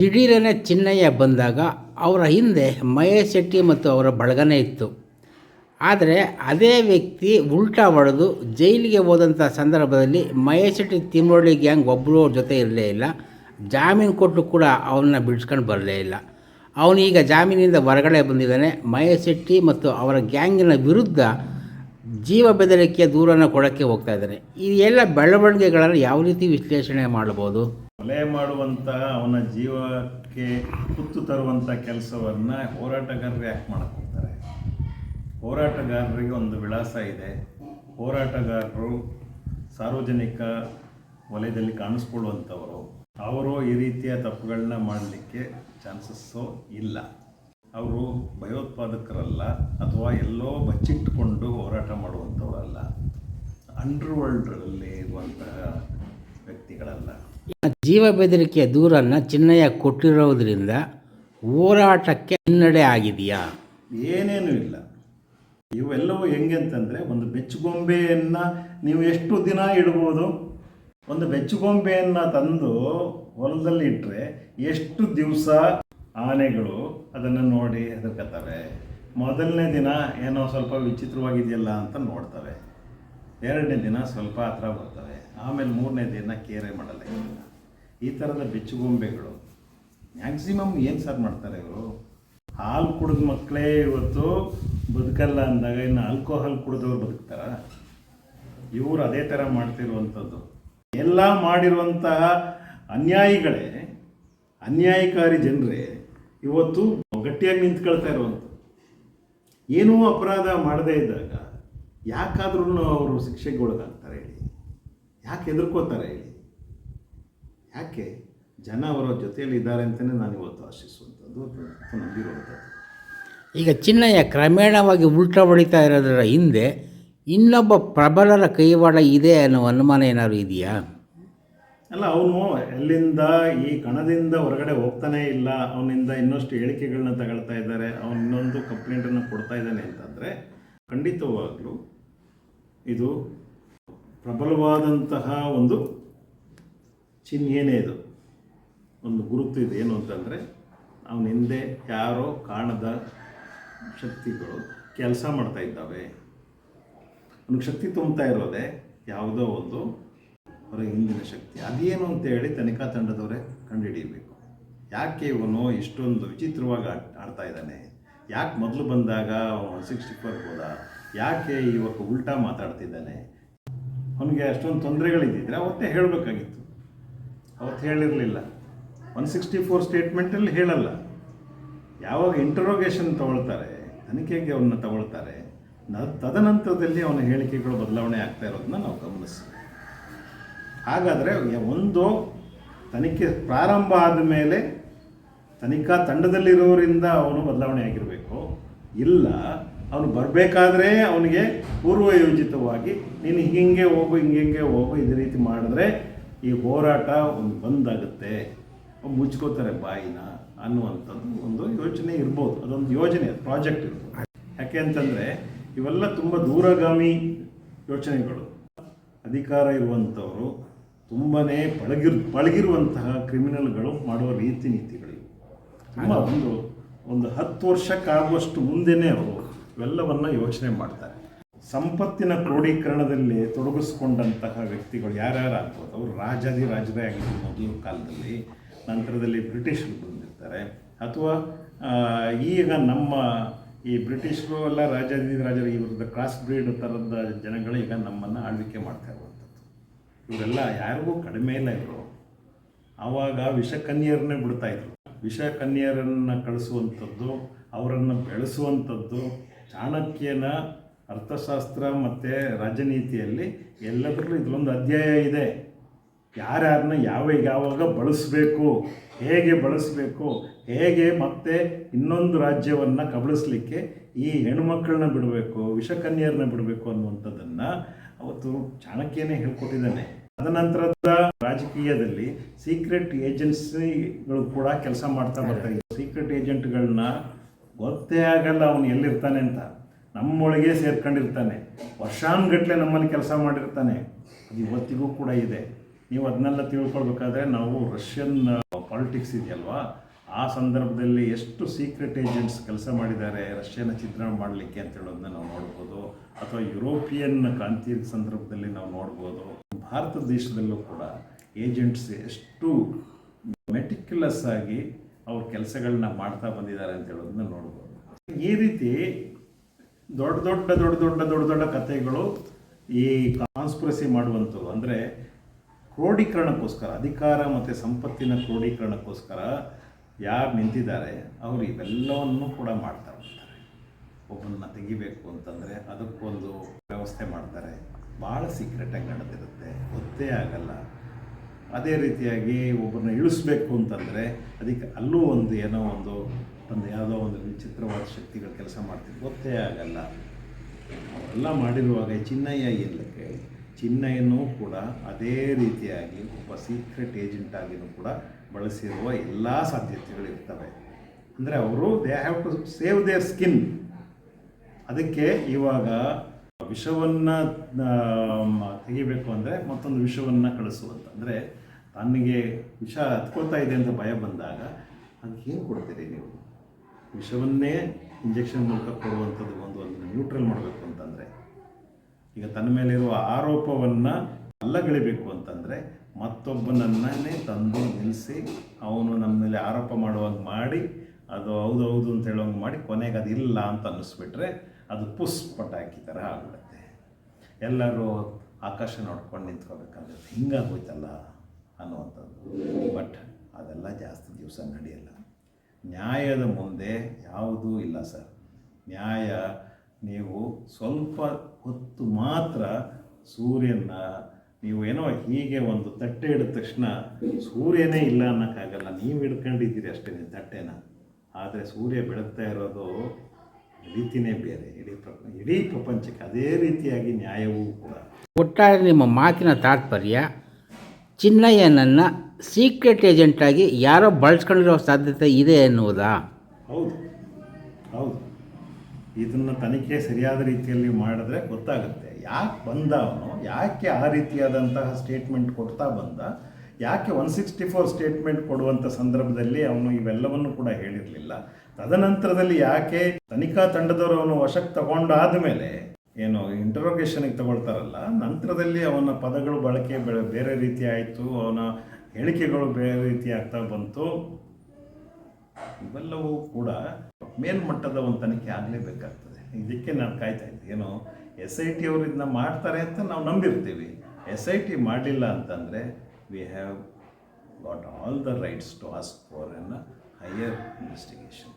ದಿಢೀರನೆ ಚಿನ್ನಯ್ಯ ಬಂದಾಗ ಅವರ ಹಿಂದೆ ಮಹೇಶ್ ಶೆಟ್ಟಿ ಮತ್ತು ಅವರ ಬಳಗನೇ ಇತ್ತು. ಆದರೆ ಅದೇ ವ್ಯಕ್ತಿ ಉಲ್ಟಾ ಹೊಡೆದು ಜೈಲಿಗೆ ಹೋದಂಥ ಸಂದರ್ಭದಲ್ಲಿ ಮಹೇಶ್ ಶೆಟ್ಟಿ ಗ್ಯಾಂಗ್ ಒಬ್ಬರು ಅವ್ರ ಜೊತೆ ಇರಲೇ ಇಲ್ಲ. ಜಾಮೀನು ಕೊಟ್ಟು ಕೂಡ ಅವನ್ನ ಬಿಡಿಸ್ಕೊಂಡು ಬರಲೇ ಇಲ್ಲ. ಅವನೀಗ ಜಾಮೀನಿಂದ ಹೊರಗಡೆ ಬಂದಿದ್ದಾನೆ. ಮಹೇಶ್ ಶೆಟ್ಟಿ ಮತ್ತು ಅವರ ಗ್ಯಾಂಗಿನ ವಿರುದ್ಧ ಜೀವ ಬೆದರಿಕೆಯ ದೂರನ್ನು ಕೊಡೋಕ್ಕೆ ಹೋಗ್ತಾ ಇದ್ದಾನೆ. ಈ ಎಲ್ಲ ಬೆಳವಣಿಗೆಗಳನ್ನು ಯಾವ ರೀತಿ ವಿಶ್ಲೇಷಣೆ ಮಾಡ್ಬೋದು? ಕೊಲೆ ಮಾಡುವಂತಹ ಅವನ ಜೀವಕ್ಕೆ ಕುತ್ತು ತರುವಂಥ ಕೆಲಸವನ್ನು ಹೋರಾಟಗಾರರು ಯಾಕೆ ಮಾಡಕ್ಕೆ ಹೋಗ್ತಾರೆ ಹೋರಾಟಗಾರರಿಗೆ ಒಂದು ವಿಳಾಸ ಇದೆ. ಹೋರಾಟಗಾರರು ಸಾರ್ವಜನಿಕ ವಲಯದಲ್ಲಿ ಕಾಣಿಸ್ಕೊಳ್ಳುವಂಥವರು. ಅವರು ಈ ರೀತಿಯ ತಪ್ಪುಗಳನ್ನ ಮಾಡಲಿಕ್ಕೆ ಚಾನ್ಸಸ್ಸು ಇಲ್ಲ. ಅವರು ಭಯೋತ್ಪಾದಕರಲ್ಲ ಅಥವಾ ಎಲ್ಲೋ ಬಚ್ಚಿಟ್ಟುಕೊಂಡು ಹೋರಾಟ ಮಾಡುವಂಥವರಲ್ಲ. ಅಂಡರ್ವರ್ಲ್ಡ್ರಲ್ಲಿ ಇರುವಂತಹ ವ್ಯಕ್ತಿಗಳಲ್ಲ. ಜೀವ ಬೆದರಿಕೆಯ ದೂರನ್ನು ಚಿನ್ನಯ್ಯ ಕೊಟ್ಟಿರೋದ್ರಿಂದ ಹೋರಾಟಕ್ಕೆ ಹಿನ್ನಡೆ ಆಗಿದೆಯಾ? ಏನೇನೂ ಇಲ್ಲ. ಇವೆಲ್ಲವೂ ಹೆಂಗೆ ಅಂತಂದರೆ ಒಂದು ಬೆಚ್ಚುಗೊಂಬೆಯನ್ನು ನೀವು ಎಷ್ಟು ದಿನ ಇಡ್ಬೋದು? ಒಂದು ಬೆಚ್ಚುಗೊಂಬೆಯನ್ನು ತಂದು ಹೊಲದಲ್ಲಿ ಇಟ್ಟರೆ ಎಷ್ಟು ದಿವಸ ಆನೆಗಳು ಅದನ್ನು ನೋಡಿ ಹೆದರ್ಕತ್ತವೆ? ಮೊದಲನೇ ದಿನ ಏನೋ ಸ್ವಲ್ಪ ವಿಚಿತ್ರವಾಗಿದೆಯಲ್ಲ ಅಂತ ನೋಡ್ತವೆ. ಎರಡನೇ ದಿನ ಸ್ವಲ್ಪ ಹತ್ರ ಬರ್ತವೆ. ಆಮೇಲೆ ಮೂರನೇ ದಿನ ಕೇರೆ ಮಾಡಲ್ಲ. ಈ ಥರದ ಬೆಚ್ಚುಗೊಂಬೆಗಳು. ಮ್ಯಾಕ್ಸಿಮಮ್ ಏನು ಸರ್ ಮಾಡ್ತಾರೆ ಇವರು? ಹಾಲು ಕುಡಿದ ಮಕ್ಕಳೇ ಇವತ್ತು ಬದುಕಲ್ಲ ಅಂದಾಗ ಇನ್ನು ಆಲ್ಕೋಹಾಲ್ ಕುಡಿದವ್ರು ಬದುಕ್ತಾರ? ಇವರು ಅದೇ ಥರ ಮಾಡ್ತಿರುವಂಥದ್ದು. ಎಲ್ಲ ಮಾಡಿರುವಂತಹ ಅನ್ಯಾಯಿಗಳೇ, ಅನ್ಯಾಯಕಾರಿ ಜನರೇ ಇವತ್ತು ಗಟ್ಟಿಯಾಗಿ ನಿಂತ್ಕೊಳ್ತಾ ಇರುವಂಥದ್ದು. ಏನೂ ಅಪರಾಧ ಮಾಡದೇ ಇದ್ದಾಗ ಯಾಕಾದ್ರೂ ಅವರು ಶಿಕ್ಷೆಗೆ ಒಳಗಾಗ್ತಾರೆ ಹೇಳಿ. ಯಾಕೆ ಹೆದರ್ಕೋತಾರೆ ಹೇಳಿ. ಯಾಕೆ ಜನ ಅವರ ಜೊತೆಯಲ್ಲಿ ಇದ್ದಾರೆ ಅಂತಲೇ ನಾನು ಇವತ್ತು ಆಶಿಸುವಂಥದ್ದು ನಂಬಿರುವಂಥದ್ದು. ಈಗ ಚಿನ್ನಯ್ಯ ಕ್ರಮೇಣವಾಗಿ ಉಲ್ಟಾ ಹೊಡಿತಾ ಇರೋದರ ಹಿಂದೆ ಇನ್ನೊಬ್ಬ ಪ್ರಬಲರ ಕೈವಾಡ ಇದೆ ಅನ್ನೋ ಅನುಮಾನ ಏನಾದ್ರು ಇದೆಯಾ? ಅಲ್ಲ ಅವನು ಎಲ್ಲಿಂದ ಈ ಕಣದಿಂದ ಹೊರಗಡೆ ಹೋಗ್ತಾನೇ ಇಲ್ಲ ಅವನಿಂದ ಇನ್ನಷ್ಟು ಹೇಳಿಕೆಗಳನ್ನ ತಗೊಳ್ತಾ ಇದ್ದಾರೆ ಅವನು ಇನ್ನೊಂದು ಕಂಪ್ಲೇಂಟನ್ನು ಕೊಡ್ತಾ ಇದ್ದಾನೆ ಅಂತಂದರೆ ಖಂಡಿತವಾಗ್ಲೂ ಇದು ಪ್ರಬಲವಾದಂತಹ ಒಂದು ಚಿಹ್ನೆಯೇ ಇದು. ಒಂದು ಗುರುತು ಇದೆ. ಏನು ಅಂತಂದರೆ, ಅವನ ಹಿಂದೆ ಯಾರೋ ಕಾಣದ ಶಕ್ತಿಗಳು ಕೆಲಸ ಮಾಡ್ತಾ ಇದ್ದಾವೆ. ಅವನಿಗೆ ಶಕ್ತಿ ತುಂಬ್ತಾ ಇರೋದೆ ಯಾವುದೋ ಒಂದು ಅವರ ಹಿಂದಿನ ಶಕ್ತಿ. ಅದೇನು ಅಂತೇಳಿ ತನಿಖಾ ತಂಡದವರೇ ಕಂಡುಹಿಡಿಯಬೇಕು. ಯಾಕೆ ಇವನು ಇಷ್ಟೊಂದು ವಿಚಿತ್ರವಾಗಿ ಆಡ್ ಆಡ್ತಾ ಇದ್ದಾನೆ? ಯಾಕೆ ಮೊದಲು ಬಂದಾಗ ಒನ್ ಸಿಕ್ಸ್ಟಿ ಫೋರ್ ಹೋದ? ಯಾಕೆ ಇವಾಗ ಉಲ್ಟಾ ಮಾತಾಡ್ತಿದ್ದಾನೆ? ಅವನಿಗೆ ಅಷ್ಟೊಂದು ತೊಂದರೆಗಳಿದ್ದಿದ್ರೆ ಅವತ್ತೇ ಹೇಳಬೇಕಾಗಿತ್ತು. ಅವತ್ತು ಹೇಳಿರಲಿಲ್ಲ. ಒನ್ ಸಿಕ್ಸ್ಟಿ ಫೋರ್ ಸ್ಟೇಟ್ಮೆಂಟಲ್ಲಿ ಹೇಳಲ್ಲ. ಯಾವಾಗ ಇಂಟ್ರೋಗೇಷನ್ ತಗೊಳ್ತಾರೆ, ತನಿಖೆಗೆ ಅವನ್ನ ತಗೊಳ್ತಾರೆ ತದನಂತರದಲ್ಲಿ ಅವನ ಹೇಳಿಕೆಗಳು ಬದಲಾವಣೆ ಆಗ್ತಾ ಇರೋದನ್ನ ನಾವು ಗಮನಿಸ್ತೀವಿ. ಹಾಗಾದರೆ ಒಂದು ತನಿಖೆ ಪ್ರಾರಂಭ ಆದಮೇಲೆ ತನಿಖಾ ತಂಡದಲ್ಲಿರೋರಿಂದ ಅವನು ಬದಲಾವಣೆ ಆಗಿರಬೇಕು ಇಲ್ಲ, ಅವನು ಬರಬೇಕಾದ್ರೆ ಅವನಿಗೆ ಪೂರ್ವಯೋಜಿತವಾಗಿ ನೀನು ಹಿಂಗೆ ಹೋಗು ಹಿಂಗೆ ಹೋಗು ಇದೇ ರೀತಿ ಮಾಡಿದ್ರೆ ಈ ಹೋರಾಟ ಒಂದು ಬಂದಾಗುತ್ತೆ. ಮುಚ್ಕೋತಾರೆ ಬಾಯಿನ ಅನ್ನುವಂಥದ್ದು ಒಂದು ಯೋಚನೆ ಇರ್ಬೋದು. ಅದೊಂದು ಯೋಜನೆ ಪ್ರಾಜೆಕ್ಟ್ ಇರ್ಬೋದು. ಯಾಕೆ ಅಂತಂದರೆ ಇವೆಲ್ಲ ತುಂಬ ದೂರಗಾಮಿ ಯೋಚನೆಗಳು. ಅಧಿಕಾರ ಇರುವಂಥವರು ತುಂಬಾ ಪಳಗಿರ್, ಪಳಗಿರುವಂತಹ ಕ್ರಿಮಿನಲ್ಗಳು ಮಾಡುವ ರೀತಿ ನೀತಿಗಳಿವು ತುಂಬ ಒಂದು ಒಂದು ಹತ್ತು ವರ್ಷಕ್ಕಾಗುವಷ್ಟು ಮುಂದೆನೇ ಅವರು ಇವೆಲ್ಲವನ್ನು ಯೋಚನೆ ಮಾಡ್ತಾರೆ. ಸಂಪತ್ತಿನ ಕ್ರೋಢೀಕರಣದಲ್ಲಿ ತೊಡಗಿಸ್ಕೊಂಡಂತಹ ವ್ಯಕ್ತಿಗಳು ಯಾರ್ಯಾರು ಆಗ್ಬೋದು? ಅವರು ರಾಜಾದಿ ರಾಜರೇ ಆಗಿರ್ಬೋದು ಮೊದಲು ಕಾಲದಲ್ಲಿ, ನಂತರದಲ್ಲಿ ಬ್ರಿಟಿಷರು ಬಂದಿರ್ತಾರೆ. ಅಥವಾ ಈಗ ನಮ್ಮ ಈ ಬ್ರಿಟಿಷರು ಎಲ್ಲ ರಾಜಾದಿ ರಾಜರು ಇವ್ರದ್ದು ಕ್ರಾಸ್ ಬ್ರೀಡ್ ಥರದ ಜನಗಳು ಈಗ ನಮ್ಮನ್ನು ಆಳ್ವಿಕೆ ಮಾಡ್ತಾ ಇರುವಂಥದ್ದು. ಇವರೆಲ್ಲ ಯಾರಿಗೂ ಕಡಿಮೆ ಇಲ್ಲ ಇವರು. ಆವಾಗ ವಿಷಕನ್ಯರನ್ನೇ ಬಿಡ್ತಾ ಇದ್ರು. ವಿಷಕನ್ಯರನ್ನು ಕಳಿಸುವಂಥದ್ದು, ಅವರನ್ನು ಬೆಳೆಸುವಂಥದ್ದು, ಚಾಣಕ್ಯನ ಅರ್ಥಶಾಸ್ತ್ರ ಮತ್ತು ರಾಜನೀತಿಯಲ್ಲಿ ಎಲ್ಲದರಲ್ಲೂ ಇದೊಂದು ಅಧ್ಯಾಯ ಇದೆ. ಯಾರ್ಯಾರನ್ನ ಯಾವ ಯಾವಾಗ ಬಳಸಬೇಕು, ಹೇಗೆ ಬಳಸಬೇಕು, ಹೇಗೆ ಮತ್ತೆ ಇನ್ನೊಂದು ರಾಜ್ಯವನ್ನು ಕಬಳಿಸ್ಲಿಕ್ಕೆ ಈ ಹೆಣ್ಮಕ್ಳನ್ನ ಬಿಡಬೇಕು ವಿಷಕನ್ಯರನ್ನ ಬಿಡಬೇಕು ಅನ್ನುವಂಥದ್ದನ್ನು ಅವತ್ತು ಚಾಣಕ್ಯನೇ ಹೇಳ್ಕೊಟ್ಟಿದ್ದಾನೆ. ತದನಂತರದ ರಾಜಕೀಯದಲ್ಲಿ ಸೀಕ್ರೆಟ್ ಏಜೆನ್ಸಿಗಳು ಕೂಡ ಕೆಲಸ ಮಾಡ್ತಾ ಬರ್ತಾರೆ. ಸೀಕ್ರೆಟ್ ಏಜೆಂಟ್ಗಳನ್ನ ಗೊತ್ತೇ ಆಗಲ್ಲ ಅವನು ಎಲ್ಲಿರ್ತಾನೆ ಅಂತ. ನಮ್ಮೊಳಗೆ ಸೇರ್ಕೊಂಡಿರ್ತಾನೆ. ವರ್ಷಾನುಗಟ್ಟಲೆ ನಮ್ಮಲ್ಲಿ ಕೆಲಸ ಮಾಡಿರ್ತಾನೆ. ಅದು ಇವತ್ತಿಗೂ ಕೂಡ ಇದೆ. ನೀವು ಅದನ್ನೆಲ್ಲ ತಿಳ್ಕೊಳ್ಬೇಕಾದ್ರೆ ನಾವು ರಷ್ಯನ್ ಪಾಲಿಟಿಕ್ಸ್ ಇದೆಯಲ್ವಾ? ಆ ಸಂದರ್ಭದಲ್ಲಿ ಎಷ್ಟು ಸೀಕ್ರೆಟ್ ಏಜೆಂಟ್ಸ್ ಕೆಲಸ ಮಾಡಿದ್ದಾರೆ, ರಷ್ಯನ ಚಿತ್ರಣ ಮಾಡಲಿಕ್ಕೆ ಅಂತ ಹೇಳೋದನ್ನ ನಾವು ನೋಡ್ಬೋದು, ಅಥವಾ ಯುರೋಪಿಯನ್ ಕ್ರಾಂತಿಯ ಸಂದರ್ಭದಲ್ಲಿ ನಾವು ನೋಡ್ಬೋದು, ಭಾರತ ದೇಶದಲ್ಲೂ ಕೂಡ ಏಜೆಂಟ್ಸ್ ಎಷ್ಟು ಮೆಟಿಕ್ಯುಲಸ್ ಆಗಿ ಅವ್ರ ಕೆಲಸಗಳನ್ನ ಮಾಡ್ತಾ ಬಂದಿದ್ದಾರೆ ಅಂತ ಹೇಳೋದನ್ನ ನೋಡ್ಬೋದು. ಈ ರೀತಿ ದೊಡ್ಡ ದೊಡ್ಡ ದೊಡ್ಡ ದೊಡ್ಡ ದೊಡ್ಡ ದೊಡ್ಡ ಕಥೆಗಳು ಈ ಕಾನ್ಸ್ಪಿರಸಿ ಮಾಡುವಂಥದ್ದು ಅಂದರೆ ಕ್ರೋಢೀಕರಣಕ್ಕೋಸ್ಕರ ಅಧಿಕಾರ ಮತ್ತು ಸಂಪತ್ತಿನ ಕ್ರೋಢೀಕರಣಕ್ಕೋಸ್ಕರ ಯಾರು ನಿಂತಿದ್ದಾರೆ, ಅವರು ಇವೆಲ್ಲವನ್ನು ಕೂಡ ಮಾಡ್ತಾ ಹೋಗ್ತಾರೆ. ಒಬ್ಬನ್ನ ತೆಗಿಬೇಕು ಅಂತಂದರೆ ಅದಕ್ಕೊಂದು ವ್ಯವಸ್ಥೆ ಮಾಡ್ತಾರೆ. ಭಾಳ ಸೀಕ್ರೆಟಾಗಿ ನಡೆದಿರುತ್ತೆ, ಗೊತ್ತೇ ಆಗಲ್ಲ. ಅದೇ ರೀತಿಯಾಗಿ ಒಬ್ಬರನ್ನ ಇಳಿಸ್ಬೇಕು ಅಂತಂದರೆ ಅದಕ್ಕೆ ಅಲ್ಲೂ ಒಂದು ಏನೋ ಒಂದು ಒಂದು ಯಾವುದೋ ಒಂದು ವಿಚಿತ್ರವಾದ ಶಕ್ತಿಗಳು ಕೆಲಸ ಮಾಡ್ತೀವಿ, ಗೊತ್ತೇ ಆಗಲ್ಲ. ಅವರೆಲ್ಲ ಮಾಡಿರುವಾಗ ಚಿನ್ನಯ್ಯ ಎಲ್ಲಕ್ಕೆ ಚಿನ್ನಯ್ಯನೂ ಕೂಡ ಅದೇ ರೀತಿಯಾಗಿ ಒಬ್ಬ ಸೀಕ್ರೆಟ್ ಏಜೆಂಟ್ ಆಗಿನೂ ಕೂಡ ಬಳಸಿರುವ ಎಲ್ಲ ಸಾಧ್ಯತೆಗಳಿರ್ತವೆ. ಅಂದರೆ ಅವರು they have to save their skin ಅದಕ್ಕೆ ಇವಾಗ ವಿಷವನ್ನು ತೆಗಿಬೇಕು ಅಂದರೆ ಮತ್ತೊಂದು ವಿಷವನ್ನು ಕಳಿಸುವಂತ. ಅಂದರೆ ತನಗೆ ವಿಷ ಹತ್ಕೋತಾ ಇದೆ ಅಂತ ಭಯ ಬಂದಾಗ ಅದಕ್ಕೆ ಏನು ಕೊಡ್ತೀರಿ ನೀವು? ವಿಷವನ್ನೇ ಇಂಜೆಕ್ಷನ್ ಮೂಲಕ ಕೊಡುವಂಥದ್ದು ಒಂದು ಅದನ್ನು ನ್ಯೂಟ್ರಲ್ ಮಾಡಬೇಕು ಅಂತಂದರೆ. ಈಗ ತನ್ನ ಮೇಲಿರುವ ಆರೋಪವನ್ನು ಅಲ್ಲಗಳಿಬೇಕು ಅಂತಂದರೆ ಮತ್ತೊಬ್ಬನನ್ನೇ ತಂದು ನಿಲ್ಲಿಸಿ ಅವನು ನಮ್ಮ ಮೇಲೆ ಆರೋಪ ಮಾಡುವಾಗ ಮಾಡಿ, ಅದು ಹೌದು ಹೌದು ಅಂತ ಹೇಳೋಂಗೆ ಮಾಡಿ ಕೊನೆಗೆ ಅದು ಇಲ್ಲ ಅಂತ ಅನ್ನಿಸ್ಬಿಟ್ರೆ ಅದು ಪುಸ್ ಪಟಾಕಿ ಥರ ಆಗ್ಬಿಡುತ್ತೆ. ಎಲ್ಲರೂ ಆಕಾಶ ನೋಡ್ಕೊಂಡು ಹಿಂಗಾಗಿ ಹಿಂಗಾಗೋಯ್ತಲ್ಲ ಅನ್ನುವಂಥದ್ದು. ಬಟ್ ಅದೆಲ್ಲ ಜಾಸ್ತಿ ದಿವಸ ನಡೆಯಲ್ಲ. ನ್ಯಾಯದ ಮುಂದೆ ಯಾವುದೂ ಇಲ್ಲ ಸರ್. ನ್ಯಾಯ, ನೀವು ಸ್ವಲ್ಪ ಹೊತ್ತು ಮಾತ್ರ ಸೂರ್ಯನ ನೀವು ಏನೋ ಹೀಗೆ ಒಂದು ತಟ್ಟೆ ಇಡಿದ ತಕ್ಷಣ ಸೂರ್ಯನೇ ಇಲ್ಲ ಅನ್ನೋಕ್ಕಾಗಲ್ಲ. ನೀವು ಹಿಡ್ಕೊಂಡಿದ್ದೀರಿ ಅಷ್ಟೇ ತಟ್ಟೆನ. ಆದರೆ ಸೂರ್ಯ ಬೆಳಗ್ತಾ ಇರೋದು ರೀತಿನೇ ಬೇರೆ. ಇಡೀ ಪ್ರಪ ಇಡೀ ಪ್ರಪಂಚಕ್ಕೆ ಅದೇ ರೀತಿಯಾಗಿ ನ್ಯಾಯವೂ ಕೂಡ. ಒಟ್ಟಾರೆ ನಿಮ್ಮ ಮಾತಿನ ತಾತ್ಪರ್ಯ ಚಿನ್ನಯ್ಯನನ್ನು ಸೀಕ್ರೆಟ್ ಏಜೆಂಟಾಗಿ ಯಾರೋ ಬಳಸ್ಕೊಂಡಿರೋ ಸಾಧ್ಯತೆ ಇದೆ ಎನ್ನುವುದಾ? ಹೌದು. ಹೌದು. ಇದನ್ನು ತನಿಖೆ ಸರಿಯಾದ ರೀತಿಯಲ್ಲಿ ಮಾಡಿದ್ರೆ ಗೊತ್ತಾಗುತ್ತೆ. ಯಾಕೆ ಬಂದ ಅವನು, ಯಾಕೆ ಆ ರೀತಿಯಾದಂತಹ ಸ್ಟೇಟ್ಮೆಂಟ್ ಕೊಡ್ತಾ ಬಂದ, ಯಾಕೆ ಒನ್ ಸಿಕ್ಸ್ಟಿ ಫೋರ್ ಸ್ಟೇಟ್ಮೆಂಟ್ ಕೊಡುವಂಥ ಸಂದರ್ಭದಲ್ಲಿ ಅವನು ಇವೆಲ್ಲವನ್ನು ಕೂಡ ಹೇಳಿರಲಿಲ್ಲ. ತದನಂತರದಲ್ಲಿ ಯಾಕೆ ತನಿಖಾ ತಂಡದವರು ಅವನು ವಶಕ್ಕೆ ತಗೊಂಡಾದ ಮೇಲೆ, ಏನು ಇಂಟರೋಗೇಷನ್ಗೆ ತಗೊಳ್ತಾರಲ್ಲ, ನಂತರದಲ್ಲಿ ಅವನ ಪದಗಳು ಬಳಕೆ ಬೆಳೆ ಬೇರೆ ರೀತಿ ಆಯಿತು, ಅವನ ಹೇಳಿಕೆಗಳು ಬೇರೆ ರೀತಿ ಆಗ್ತಾ ಬಂತು. ಇವೆಲ್ಲವೂ ಕೂಡ ಮೇಲ್ಮಟ್ಟದ ಒಂದು ತನಿಖೆ ಆಗಲೇಬೇಕಾಗ್ತದೆ. ಇದಕ್ಕೆ ನಾನು ಕಾಯ್ತಾ ಇದ್ದೆ. ಏನು ಎಸ್ ಐ ಟಿ ಅವರು ಇದನ್ನ ಮಾಡ್ತಾರೆ ಅಂತ ನಾವು ನಂಬಿರ್ತೀವಿ. ಎಸ್ ಐ ಟಿ ಮಾಡಲಿಲ್ಲ ಅಂತಂದರೆ we have got all the rights to ask for an higher investigation